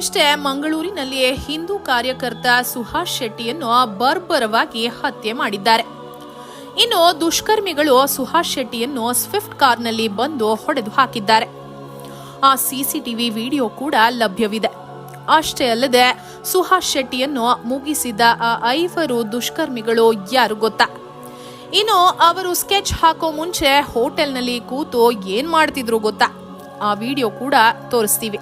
ನಿನ್ನೆಯಷ್ಟೇ ಮಂಗಳೂರಿನಲ್ಲಿಯೇ ಹಿಂದೂ ಕಾರ್ಯಕರ್ತ ಸುಹಾಸ್ ಶೆಟ್ಟಿಯನ್ನು ಬರ್ಬರವಾಗಿ ಹತ್ಯೆ ಮಾಡಿದ್ದಾರೆ. ಇನ್ನು ದುಷ್ಕರ್ಮಿಗಳು ಸುಹಾಸ್ ಶೆಟ್ಟಿಯನ್ನು ಸ್ವಿಫ್ಟ್ ಕಾರ್ನಲ್ಲಿ ಬಂದು ಹೊಡೆದು ಹಾಕಿದ್ದಾರೆ. ಆ ಸಿಸಿಟಿವಿ ವಿಡಿಯೋ ಕೂಡ ಲಭ್ಯವಿದೆ. ಅಷ್ಟೇ ಅಲ್ಲದೆ ಸುಹಾಸ್ ಶೆಟ್ಟಿಯನ್ನು ಮುಗಿಸಿದ ಆ ಐವರು ದುಷ್ಕರ್ಮಿಗಳು ಯಾರು ಗೊತ್ತಾ? ಇನ್ನು ಅವರು ಸ್ಕೆಚ್ ಹಾಕೋ ಮುಂಚೆ ಹೋಟೆಲ್ನಲ್ಲಿ ಕೂತು ಏನ್ ಮಾಡ್ತಿದ್ರು ಗೊತ್ತಾ? ಆ ವಿಡಿಯೋ ಕೂಡ ತೋರಿಸ್ತೀವಿ.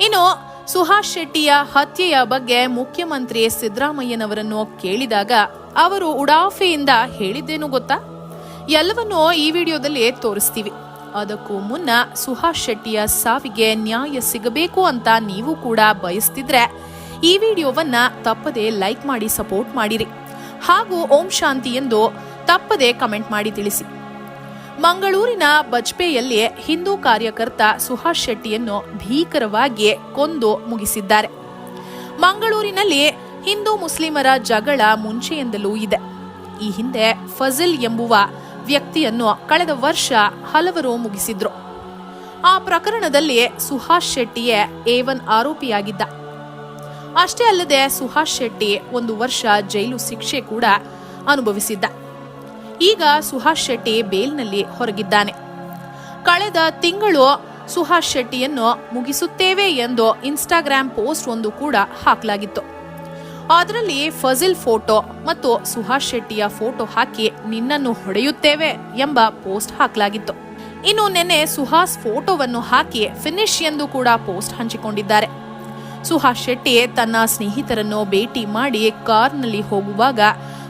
ಇನ್ನು ಸುಹಾಸ್ ಶೆಟ್ಟಿಯ ಹತ್ಯೆಯ ಬಗ್ಗೆ ಮುಖ್ಯಮಂತ್ರಿ ಸಿದ್ದರಾಮಯ್ಯನವರನ್ನು ಕೇಳಿದಾಗ ಅವರು ಉಡಾಫೆಯಿಂದ ಹೇಳಿದ್ದೇನು ಗೊತ್ತಾ? ಎಲ್ಲವನ್ನೂ ಈ ವಿಡಿಯೋದಲ್ಲಿ ತೋರಿಸ್ತೀವಿ. ಅದಕ್ಕೂ ಮುನ್ನ ಸುಹಾಸ್ ಶೆಟ್ಟಿಯ ಸಾವಿಗೆ ನ್ಯಾಯ ಸಿಗಬೇಕು ಅಂತ ನೀವು ಕೂಡ ಬಯಸ್ತಿದ್ರೆ ಈ ವಿಡಿಯೋವನ್ನ ತಪ್ಪದೆ ಲೈಕ್ ಮಾಡಿ, ಸಪೋರ್ಟ್ ಮಾಡಿರಿ. ಹಾಗೂ ಓಂ ಶಾಂತಿ ಎಂದು ತಪ್ಪದೆ ಕಮೆಂಟ್ ಮಾಡಿ ತಿಳಿಸಿ. ಮಂಗಳೂರಿನ ಬಜ್ಪೆಯಲ್ಲಿ ಹಿಂದೂ ಕಾರ್ಯಕರ್ತ ಸುಹಾಸ್ ಶೆಟ್ಟಿಯನ್ನು ಭೀಕರವಾಗಿ ಕೊಂದು ಮುಗಿಸಿದ್ದಾರೆ. ಮಂಗಳೂರಿನಲ್ಲಿ ಹಿಂದೂ ಮುಸ್ಲಿಮರ ಜಗಳ ಮುಂಚೆಯಿಂದಲೂ ಇದೆ. ಈ ಹಿಂದೆ ಫಜಲ್ ಎಂಬುವ ವ್ಯಕ್ತಿಯನ್ನು ಕಳೆದ ವರ್ಷ ಹಲವರು ಮುಗಿಸಿದ್ರು. ಆ ಪ್ರಕರಣದಲ್ಲಿ ಸುಹಾಸ್ ಶೆಟ್ಟಿಯೇ ಏವನ್ ಆರೋಪಿಯಾಗಿದ್ದ. ಅಷ್ಟೇ ಅಲ್ಲದೆ ಸುಹಾಸ್ ಶೆಟ್ಟಿ ಒಂದು ವರ್ಷ ಜೈಲು ಶಿಕ್ಷೆ ಕೂಡ ಅನುಭವಿಸಿದ್ದ. ಈಗ ಸುಹಾಸ್ ಶೆಟ್ಟಿ ಬೇಲ್ನಲ್ಲಿ ಹೊರಗಿದ್ದಾನೆ. ಕಳೆದ ತಿಂಗಳು ಸುಹಾಸ್ ಶೆಟ್ಟಿಯನ್ನು ಮುಗಿಸುತ್ತೇವೆ ಎಂದು ಇನ್ಸ್ಟಾಗ್ರಾಂ ಪೋಸ್ಟ್ ಒಂದು ಕೂಡ ಹಾಕಲಾಗಿತ್ತು. ಅದರಲ್ಲಿ ಫಜಿಲ್ ಫೋಟೋ ಮತ್ತು ಸುಹಾಸ್ ಶೆಟ್ಟಿಯ ಫೋಟೋ ಹಾಕಿ ನಿನ್ನನ್ನು ಹೊಡೆಯುತ್ತೇವೆ ಎಂಬ ಪೋಸ್ಟ್ ಹಾಕಲಾಗಿತ್ತು. ಇನ್ನು ನೆನ್ನೆ ಸುಹಾಸ್ ಫೋಟೋವನ್ನು ಹಾಕಿ ಫಿನಿಶ್ ಎಂದು ಕೂಡ ಪೋಸ್ಟ್ ಹಂಚಿಕೊಂಡಿದ್ದಾರೆ. ಸುಹಾಸ್ ಶೆಟ್ಟಿ ತನ್ನ ಸ್ನೇಹಿತರನ್ನು ಭೇಟಿ ಮಾಡಿ ಕಾರ್ನಲ್ಲಿ ಹೋಗುವಾಗ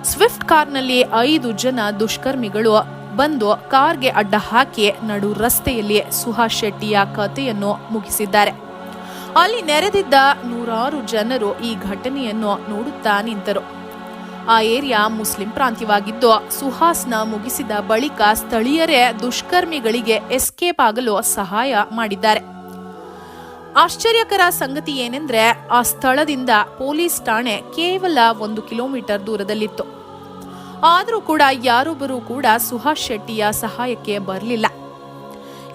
ಸ್ವಿಫ್ಟ್ ಕಾರ್ನಲ್ಲಿ ಐದು ಜನ ದುಷ್ಕರ್ಮಿಗಳು ಬಂದು ಕಾರ್ಗೆ ಅಡ್ಡ ಹಾಕಿ ನಡು ರಸ್ತೆಯಲ್ಲಿ ಸುಹಾಸ್ ಶೆಟ್ಟಿಯ ಕಥೆಯನ್ನು ಮುಗಿಸಿದ್ದಾರೆ. ಅಲ್ಲಿ ನೆರೆದಿದ್ದ ನೂರಾರು ಜನರು ಈ ಘಟನೆಯನ್ನು ನೋಡುತ್ತಾ ನಿಂತರು. ಆ ಏರಿಯಾ ಮುಸ್ಲಿಂ ಪ್ರಾಂತ್ಯವಾಗಿದ್ದು, ಸುಹಾಸ್ನ ಮುಗಿಸಿದ ಬಳಿಕ ಸ್ಥಳೀಯರೇ ದುಷ್ಕರ್ಮಿಗಳಿಗೆ ಎಸ್ಕೇಪ್ ಆಗಲು ಸಹಾಯ ಮಾಡಿದ್ದಾರೆ. ಆಶ್ಚರ್ಯಕರ ಸಂಗತಿ ಏನೆಂದ್ರೆ, ಆ ಸ್ಥಳದಿಂದ ಪೊಲೀಸ್ ಠಾಣೆ ಕೇವಲ ಒಂದು ಕಿಲೋಮೀಟರ್ ದೂರದಲ್ಲಿತ್ತು. ಆದರೂ ಕೂಡ ಯಾರೊಬ್ಬರೂ ಕೂಡ ಸುಹಾಸ್ ಶೆಟ್ಟಿಯ ಸಹಾಯಕ್ಕೆ ಬರಲಿಲ್ಲ.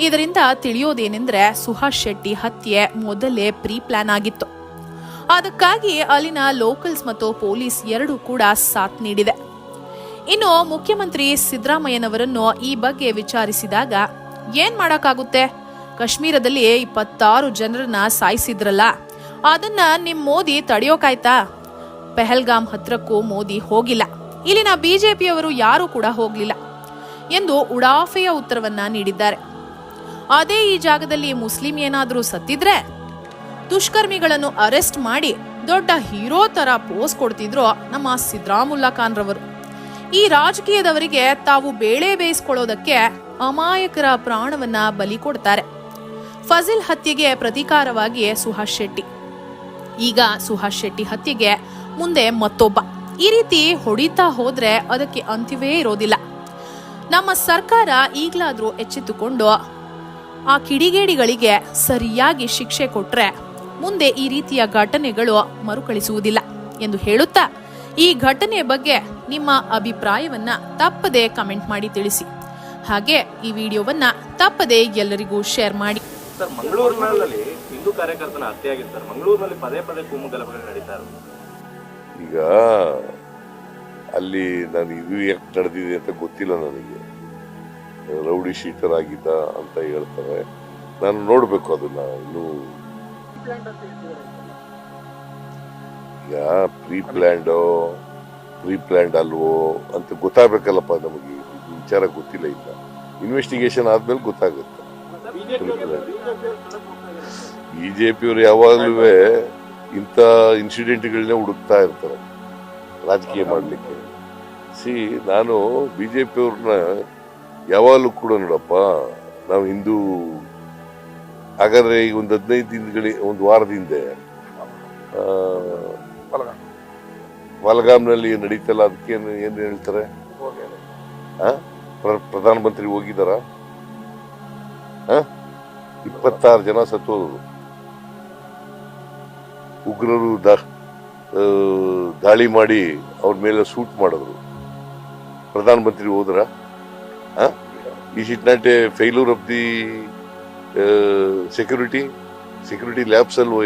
ಇದರಿಂದ ತಿಳಿಯೋದೇನೆಂದ್ರೆ ಸುಹಾಸ್ ಶೆಟ್ಟಿ ಹತ್ಯೆ ಮೊದಲೇ ಪ್ರೀ ಪ್ಲಾನ್ ಆಗಿತ್ತು. ಅದಕ್ಕಾಗಿ ಅಲ್ಲಿನ ಲೋಕಲ್ಸ್ ಮತ್ತು ಪೊಲೀಸ್ ಎರಡೂ ಕೂಡ ಸಾಥ್ ನೀಡಿದೆ. ಇನ್ನು ಮುಖ್ಯಮಂತ್ರಿ ಸಿದ್ದರಾಮಯ್ಯನವರನ್ನು ಈ ಬಗ್ಗೆ ವಿಚಾರಿಸಿದಾಗ ಏನ್ ಮಾಡೋಕ್ಕಾಗುತ್ತೆ? ಕಾಶ್ಮೀರದಲ್ಲಿ ಇಪ್ಪತ್ತಾರು ಜನರನ್ನ ಸಾಯಿಸಿದ್ರಲ್ಲ, ಅದನ್ನ ನಿಮ್ ಮೋದಿ ತಡೆಯೋಕಾಯ್ತಾ? ಪೆಹಲ್ಗಾಮ್ ಹತ್ರಕ್ಕೂ ಮೋದಿ ಹೋಗಿಲ್ಲ. ಇಲ್ಲಿನ ಬಿಜೆಪಿಯವರು ಯಾರೂ ಕೂಡ ಹೋಗಲಿಲ್ಲ ಎಂದು ಉಡಾಫೆಯ ಉತ್ತರವನ್ನ ನೀಡಿದ್ದಾರೆ. ಅದೇ ಈ ಜಾಗದಲ್ಲಿ ಮುಸ್ಲಿಂ ಏನಾದರೂ ಸತ್ತಿದ್ರೆ ದುಷ್ಕರ್ಮಿಗಳನ್ನು ಅರೆಸ್ಟ್ ಮಾಡಿ ದೊಡ್ಡ ಹೀರೋ ತರ ಪೋಸ್ ಕೊಡ್ತಿದ್ರು ನಮ್ಮ ಸಿದ್ದರಾಮುಲ್ಲಾ ಖಾನ್ ರವರು ಈ ರಾಜಕೀಯದವರಿಗೆ ತಾವು ಬೇಳೆ ಬೇಯಿಸ್ಕೊಳ್ಳೋದಕ್ಕೆ ಅಮಾಯಕರ ಪ್ರಾಣವನ್ನ ಬಲಿ ಕೊಡ್ತಾರೆ. ಫಜಿಲ್ ಹತ್ಯೆಗೆ ಪ್ರತೀಕಾರವಾಗಿ ಸುಹಾಸ್ ಶೆಟ್ಟಿ. ಈಗ ಸುಹಾಸ್ ಶೆಟ್ಟಿ ಹತ್ಯೆಗೆ ಮುಂದೆ ಮತ್ತೊಬ್ಬ. ಈ ರೀತಿ ಹೊಡಿತಾ ಹೋದ್ರೆ ಅದಕ್ಕೆ ಅಂತ್ಯವೇ ಇರೋದಿಲ್ಲ. ನಮ್ಮ ಸರ್ಕಾರ ಈಗಲಾದರೂ ಎಚ್ಚೆತ್ತುಕೊಂಡು ಆ ಕಿಡಿಗೇಡಿಗಳಿಗೆ ಸರಿಯಾಗಿ ಶಿಕ್ಷೆ ಕೊಟ್ರೆ ಮುಂದೆ ಈ ರೀತಿಯ ಘಟನೆಗಳು ಮರುಕಳಿಸುವುದಿಲ್ಲ ಎಂದು ಹೇಳುತ್ತಾ, ಈ ಘಟನೆ ಬಗ್ಗೆ ನಿಮ್ಮ ಅಭಿಪ್ರಾಯವನ್ನ ತಪ್ಪದೆ ಕಮೆಂಟ್ ಮಾಡಿ ತಿಳಿಸಿ. ಹಾಗೆ ಈ ವಿಡಿಯೋವನ್ನ ತಪ್ಪದೆ ಎಲ್ಲರಿಗೂ ಶೇರ್ ಮಾಡಿ. ಸರ್ ಮಂಗಳೂರಿನಲ್ಲಿ ಹಿಂದೂ ಕಾರ್ಯಕರ್ತನ ಹತ್ಯೆ ಆಗಿದೆ ಸರ್. ಮಂಗಳೂರಿನಲ್ಲಿ ಪದೇ ಪದೇ ಕೂಮು ಗಲಭೆಗಳು ನಡೀತಾ ಇರೋದು. ಈಗ ಅಲ್ಲಿ ನಾನು ಇದು ಯಾಕೆ ನಡೆದಿದೆ ಅಂತ ಗೊತ್ತಿಲ್ಲ ನನಗೆ. ರೌಡಿ ಶೀಟರ್ ಆಗಿದ್ದ ಅಂತ ಹೇಳ್ತಾರೆ. ನಾನು ನೋಡಬೇಕು ಅದನ್ನ ಇನ್ನು. ಈಗ ಪ್ರೀ ಪ್ಲ್ಯಾಂಡೋ ಪ್ರೀ ಪ್ಲ್ಯಾಂಡ್ ಅಲ್ವೋ ಅಂತ ಗೊತ್ತಾಗಬೇಕಲ್ಲಪ್ಪ ನಮಗೆ. ವಿಚಾರ ಗೊತ್ತಿಲ್ಲ ಇಲ್ಲ ಇನ್ವೆಸ್ಟಿಗೇಷನ್ ಆದ್ಮೇಲೆ ಗೊತ್ತಾಗುತ್ತೆ. ಬಿಜೆಪಿಯವರು ಯಾವಾಗಲೂ ಇಂಥ ಇನ್ಸಿಡೆಂಟ್ಗಳನ್ನೇ ಹುಡುಕ್ತಾ ಇರ್ತಾರೆ ರಾಜಕೀಯ ಮಾಡಲಿಕ್ಕೆ. ಸಿ ನಾನು ಬಿ ಜೆ ಪಿಯವ್ರನ್ನ ಯಾವಾಗಲೂ ಕೂಡ ನೋಡಪ್ಪ ನಾವು ಹಿಂದೂ ಹಾಗಾದ್ರೆ ಈಗ ಒಂದು ಹದಿನೈದು ದಿನಗಳಿ ಒಂದು ವಾರದ ಹಿಂದೆ ಆ, ಮಲಗಾಮ್ನಲ್ಲಿ ನಡೀತಲ್ಲ ಅದಕ್ಕೆ ಏನು ಏನು ಹೇಳ್ತಾರೆ? ಪ್ರಧಾನಮಂತ್ರಿ ಹೋಗಿದಾರ ಇಪ್ಪತ್ತಾರು ಜನ ಸತ್ತೋದ್ರು ಉಗ್ರರು ದಾಳಿ ಮಾಡಿ ಅವ್ರ ಮೇಲೆ ಸೂಟ್ ಮಾಡಿದ್ರು. ಪ್ರಧಾನಮಂತ್ರಿ ಹೋದ್ರ is it not a failure of the security security labs ಅಲ್ವೋ